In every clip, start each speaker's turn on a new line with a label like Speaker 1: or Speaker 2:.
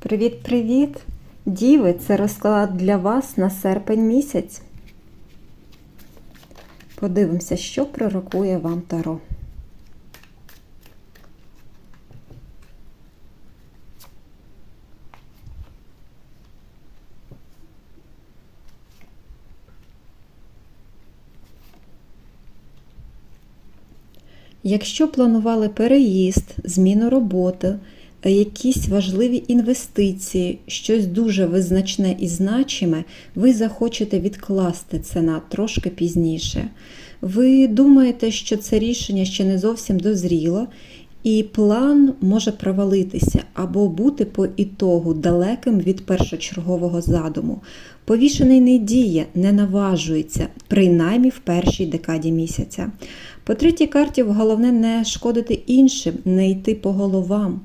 Speaker 1: Привіт-привіт! Діви! Це розклад для вас на серпень місяць. Подивимося, що пророкує вам Таро. Якщо планували переїзд, зміну роботи, якісь важливі інвестиції, щось дуже визначне і значиме, ви захочете відкласти це на трошки пізніше. Ви думаєте, що це рішення ще не зовсім дозріло, і план може провалитися або бути по ітогу далеким від першочергового задуму. Повішений не діє, не наважується, принаймні в першій декаді місяця. По третій карті головне не шкодити іншим, не йти по головам.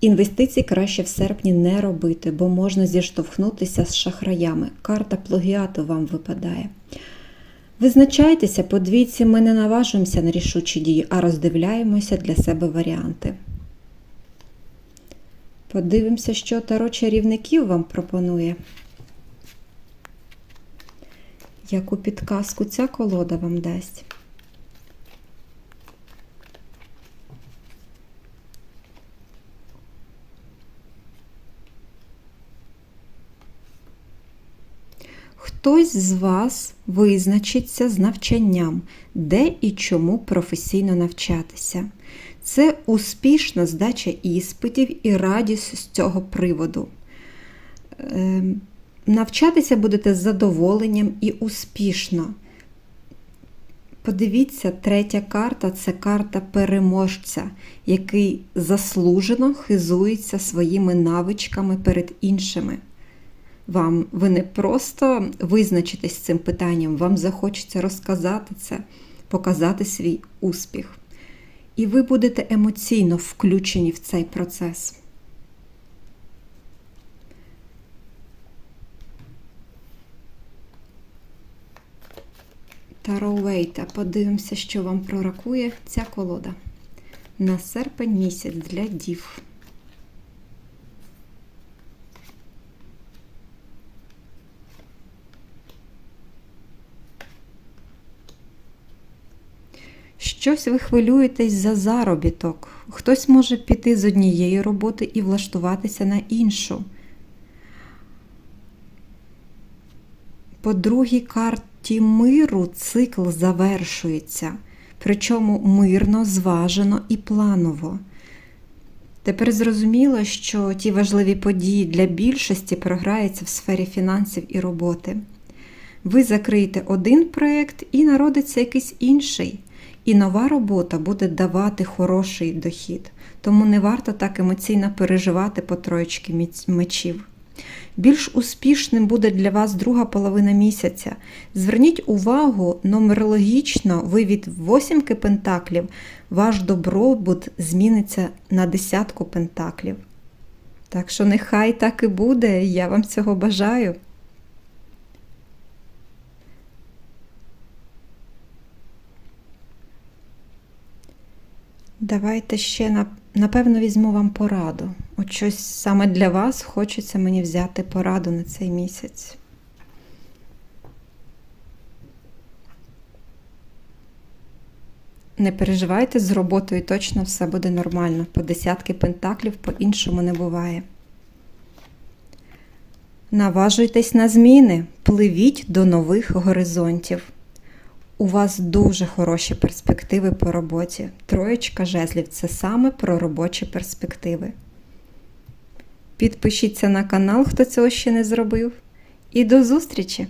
Speaker 1: Інвестицій краще в серпні не робити, бо можна зіштовхнутися з шахраями. Карта плагіату вам випадає. Визначайтеся, по двійці ми не наважуємося на рішучі дії, а роздивляємося для себе варіанти. Подивимося, що Таро чарівників вам пропонує. Яку підказку ця колода вам дасть? Хтось з вас визначиться з навчанням, де і чому професійно навчатися. Це успішна здача іспитів і радість з цього приводу. Ем, Навчатися будете з задоволенням і успішно. Подивіться, третя карта це карта переможця, який заслужено хизується своїми навичками перед іншими. Вам ви не просто визначитесь цим питанням, вам захочеться розказати це, показати свій успіх. І ви будете емоційно включені в цей процес. Таро Вейта. Подивимося, що вам пророкує ця колода на серпень місяць для дів. Щось ви хвилюєтесь за заробіток. Хтось може піти з однієї роботи і влаштуватися на іншу. По другій карті миру цикл завершується, причому мирно, зважено і планово. Тепер зрозуміло, що ті важливі події для більшості програються в сфері фінансів і роботи. Ви закриєте один проєкт і народиться якийсь інший. І нова робота буде давати хороший дохід, тому не варто так емоційно переживати по троєчки мечів. Більш успішним буде для вас друга половина місяця. Зверніть увагу, нумерологічно ви від восімки пентаклів, ваш добробут зміниться на десятку пентаклів. Так що нехай так і буде, я вам цього бажаю. Давайте ще, напевно, візьму вам пораду. От щось саме для вас хочеться мені взяти пораду на цей місяць. Не переживайте з роботою, точно все буде нормально. По десятки пентаклів по-іншому не буває. Наважуйтесь на зміни, пливіть до нових горизонтів. У вас дуже хороші перспективи по роботі. Троєчка жезлів це саме про робочі перспективи. Підпишіться на канал, хто цього ще не зробив. І до зустрічі!